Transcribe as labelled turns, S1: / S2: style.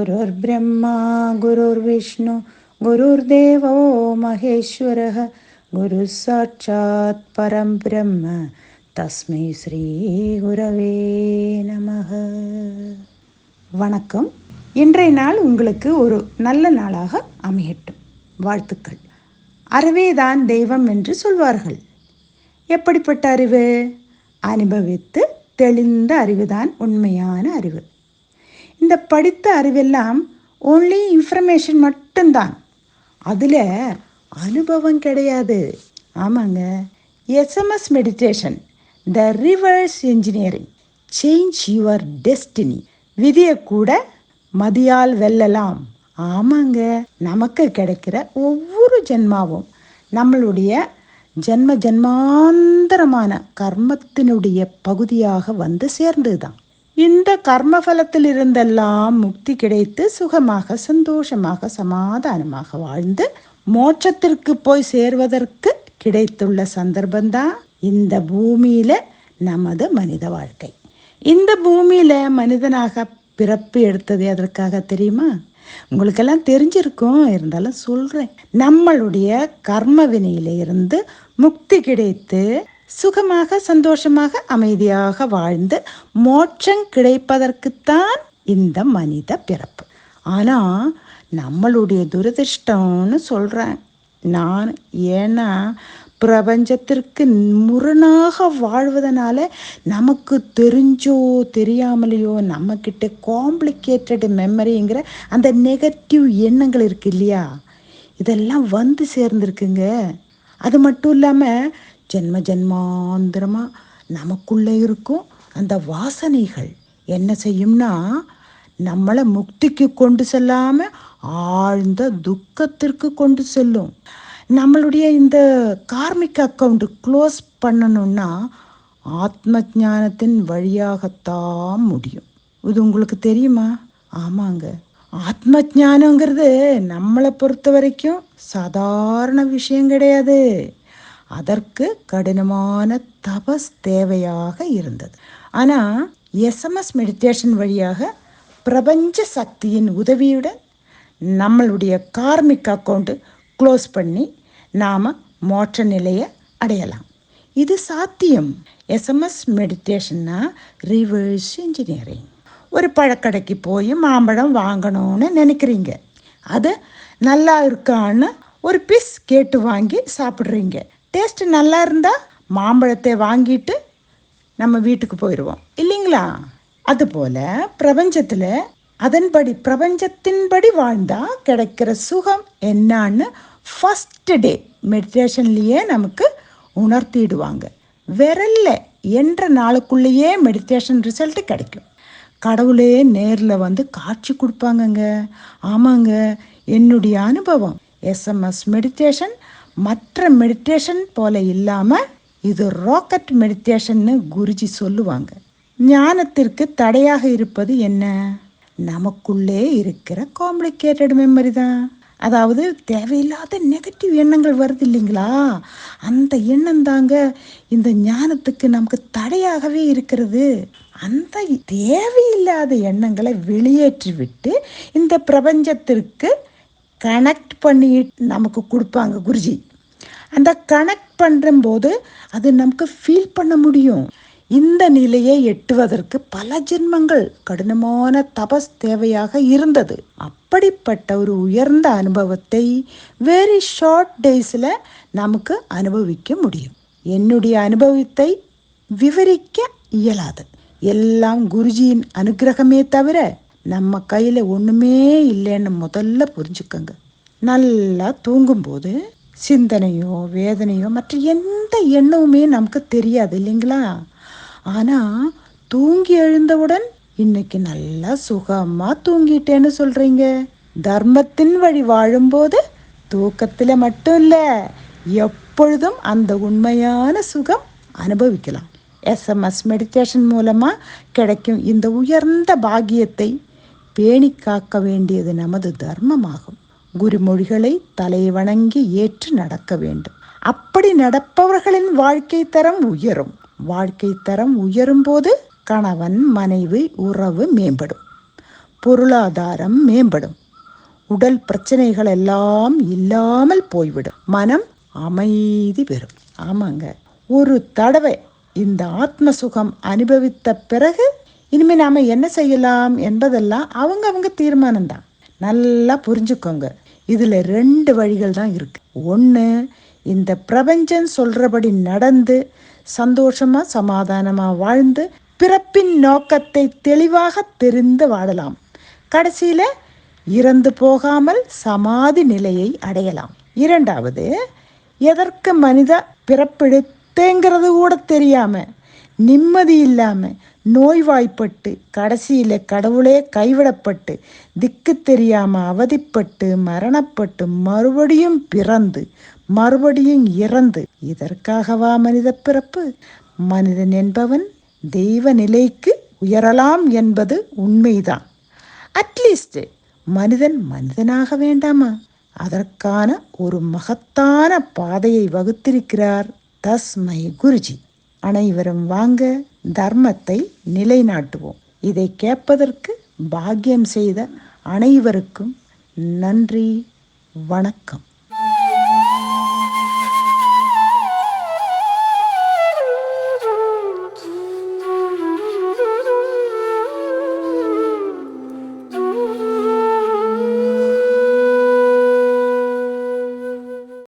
S1: गुरुर्ब्रह्मा गुरुर्विष्णु गुरुर्देवो महेश्वरः गुरुः साक्षात् परं ब्रह्म தஸ்மை ஸ்ரீ குரவே நமக வணக்கம் இன்றைய நாள் உங்களுக்கு ஒரு நல்ல நாளாக அமையட்டும் வாழ்த்துக்கள் அறிவேதான் தெய்வம் என்று சொல்வார்கள் எப்படிப்பட்ட அறிவு அனுபவித்து தெளிந்த அறிவுதான் உண்மையான அறிவு இந்த படித்த அறிவெல்லாம் ஓன்லி இன்ஃபர்மேஷன் மட்டும்தான். அதில் அனுபவம் கிடையாது. ஆமாங்க. SMS meditation the reverse engineering change your destiny விதியை கூட மதியால் வெல்லலாம். ஆமாங்க. நமக்கு கிடைக்கிற ஒவ்வொரு ஜென்மாவும் நம்மளுடைய ஜென்ம ஜென்மாந்தரமான கர்மத்தினுடைய பகுதியாக வந்து சேர்ந்ததுதான். இந்த கர்மபலத்தில் இருந்தெல்லாம் முக்தி கிடைத்து சுகமாக சந்தோஷமாக சமாதானமாக வாழ்ந்து மோட்சத்திற்கு போய் சேர்வதற்கு கிடைத்துள்ள சந்தர்ப்பம்தான் இந்த பூமியில நமது மனித வாழ்க்கை. இந்த பூமியில மனிதனாக பிறப்பு எடுத்தது அதற்காக தெரியுமா? உங்களுக்கெல்லாம் தெரிஞ்சிருக்கும் இருந்தாலும் சொல்றேன். நம்மளுடைய கர்ம வினையில இருந்து முக்தி கிடைத்து சுகமாக சந்தோஷமாக அமைதியாக வாழ்ந்து மோட்சம் கிடைப்பதற்குத்தான் இந்த மனித பிறப்பு. ஆனால் நம்மளுடைய துரதிர்ஷ்டம்னு சொல்கிறேன் நான் ஏன்னா பிரபஞ்சத்திற்கு முரணாக வாழ்வதனால நமக்கு தெரிஞ்சோ தெரியாமலேயோ நம்மக்கிட்ட காம்ப்ளிகேட்டட் மெமரிங்கிற அந்த நெகட்டிவ் எண்ணங்கள் இருக்கு இல்லையா? இதெல்லாம் வந்து சேர்ந்துருக்குங்க. அது மட்டும் இல்லாமல் ஜென்ம ஜென்மாந்திரமாக நமக்குள்ளே இருக்கும் அந்த வாசனைகள். என்ன செய்யும்னா நம்மளை முக்திக்கு கொண்டு செல்லாமல் ஆழ்ந்த துக்கத்திற்கு கொண்டு செல்லும். நம்மளுடைய இந்த கார்மிக் அக்கௌண்ட் க்ளோஸ் பண்ணணும்னா ஆத்ம ஞானத்தின் வழியாகத்தான் முடியும். இது உங்களுக்கு தெரியுமா? ஆமாங்க. ஆத்ம ஞானங்கிறது நம்மளை பொறுத்த வரைக்கும் சாதாரண விஷயம் கிடையாது. அதற்கு கடினமான தபஸ் தேவையாக இருந்தது. ஆனால் எஸ்எம்எஸ் மெடிடேஷன் வழியாக பிரபஞ்ச சக்தியின் உதவியுடன் நம்மளுடைய கார்மிக் அக்கௌண்ட்டு க்ளோஸ் பண்ணி நாம் மோட்ச நிலையை அடையலாம். இது சாத்தியம். எஸ்எம்எஸ் மெடிடேஷன்னா ரிவர்ஸ் இன்ஜினியரிங் ஒரு பழக்கடைக்கு போய் மாம்பழம் வாங்கணும்னு நினைக்கிறீங்க. அது நல்லா இருக்கான்னு ஒரு பீஸ் கேட்டு வாங்கி சாப்பிட்றீங்க. டேஸ்ட் நல்லா இருந்தால் மாம்பழத்தை வாங்கிட்டு நம்ம வீட்டுக்கு போயிடுவோம் இல்லைங்களா? அதுபோல் பிரபஞ்சத்தில் அதன்படி பிரபஞ்சத்தின்படி வாழ்ந்தால் கிடைக்கிற சுகம் என்னான்னு ஃபஸ்ட்டு டே மெடிடேஷன்லேயே நமக்கு உணர்த்திடுவாங்க. விரல்ல என்ற நாளுக்குள்ளேயே மெடிடேஷன் ரிசல்ட் கிடைக்கும். கடவுளே நேரில் வந்து காட்சி கொடுப்பாங்கங்க. ஆமாங்க என்னுடைய அனுபவம். எஸ்எம்எஸ் மெடிடேஷன் மற்ற மெடிடேஷன் போல இல்லாமல் இது ராக்கெட் மெடிடேஷன்னு குருஜி சொல்லுவாங்க. ஞானத்திற்கு தடையாக இருப்பது என்ன? நமக்குள்ளே இருக்கிற காம்ப்ளிகேட்டட் மெமரி தான். அதாவது தேவையில்லாத நெகட்டிவ் எண்ணங்கள் வருது இல்லைங்களா? அந்த எண்ணம் தாங்க இந்த ஞானத்துக்கு நமக்கு தடையாகவே இருக்கிறது. அந்த தேவையில்லாத எண்ணங்களை வெளியேற்றிவிட்டு இந்த பிரபஞ்சத்திற்கு கனெக்ட் பண்ணி நமக்கு கொடுப்பாங்க குருஜி. அந்த கனெக்ட் பண்ணும்போது அது நமக்கு ஃபீல் பண்ண முடியும். இந்த நிலையை எட்டுவதற்கு பல ஜென்மங்கள் கடினமான தபஸ் தேவையாக இருந்தது. அப்படிப்பட்ட ஒரு உயர்ந்த அனுபவத்தை வெரி ஷார்ட் டேஸில் நமக்கு அனுபவிக்க முடியும். என்னுடைய அனுபவத்தை விவரிக்க இயலாது. எல்லாம் குருஜியின் அனுகிரகமே தவிர நம்ம கையில் ஒன்றுமே இல்லைன்னு முதல்ல புரிஞ்சுக்கோங்க. நல்லா தூங்கும்போது சிந்தனையோ வேதனையோ மற்ற எந்த எண்ணமுமே நமக்கு தெரியாது இல்லைங்களா? ஆனால் தூங்கி எழுந்தவுடன் இன்னைக்கு நல்லா சுகமாக தூங்கிட்டேன்னு சொல்கிறீங்க தர்மத்தின் வழி வாழும்போது தூக்கத்தில் மட்டும் இல்லை எப்பொழுதும் அந்த உண்மையான சுகம் அனுபவிக்கலாம். எஸ்எம்எஸ் மெடிடேஷன் மூலமாக கிடைக்கும் இந்த உயர்ந்த பாக்கியத்தை பேணி காக்க வேண்டியது நமது தர்மமாகும். குருமொழிகளை தலை வணங்கி ஏற்று நடக்க வேண்டும். அப்படி நடப்பவர்களின் வாழ்க்கை தரம் உயரும். வாழ்க்கை தரம் உயரும் போது கணவன் மனைவி உறவு மேம்படும். பொருளாதாரம் மேம்படும். உடல் பிரச்சனைகள் எல்லாம் இல்லாமல் போய்விடும். மனம் அமைதி பெறும். ஆமாங்க. ஒரு தடவை இந்த ஆத்ம சுகம் அனுபவித்த பிறகு இனிமே நாம என்ன செய்யலாம் என்பதெல்லாம் அவங்க அவங்க தீர்மானம் தான். நல்லா புரிஞ்சுக்கோங்க. இதுல ரெண்டு வழிகள் தான் இருக்கு. ஒன்று இந்த பிரபஞ்சம் சொல்றபடி நடந்து சந்தோஷமா சமாதானமா வாழ்ந்து பிறப்பின் நோக்கத்தை தெளிவாக தெரிந்து வாழலாம். கடைசியில இறந்து போகாமல் சமாதி நிலையை அடையலாம். இரண்டாவது எதற்கு மனித பிறப்பெடுத்தேங்கிறது கூட தெரியாம நிம்மதி இல்லாமல் நோய்வாய்ப்பட்டு கடைசியில் கடவுளே கைவிடப்பட்டு திக்கு தெரியாமல் அவதிப்பட்டு மரணப்பட்டு மறுபடியும் பிறந்து மறுபடியும் இறந்து. இதற்காகவா மனித பிறப்பு? மனிதன் என்பவன் தெய்வ நிலைக்கு உயரலாம் என்பது உண்மைதான். அட்லீஸ்ட் மனிதன் மனிதனாக வேண்டாமா? அதற்கான ஒரு மகத்தான பாதையை வகுத்திருக்கிறார் தஸ்மை குருஜி. அனைவரும் வாங்க தர்மத்தை நிலைநாட்டுவோம். இதை கேட்பதற்கு பாக்கியம் செய்த அனைவருக்கும் நன்றி வணக்கம்.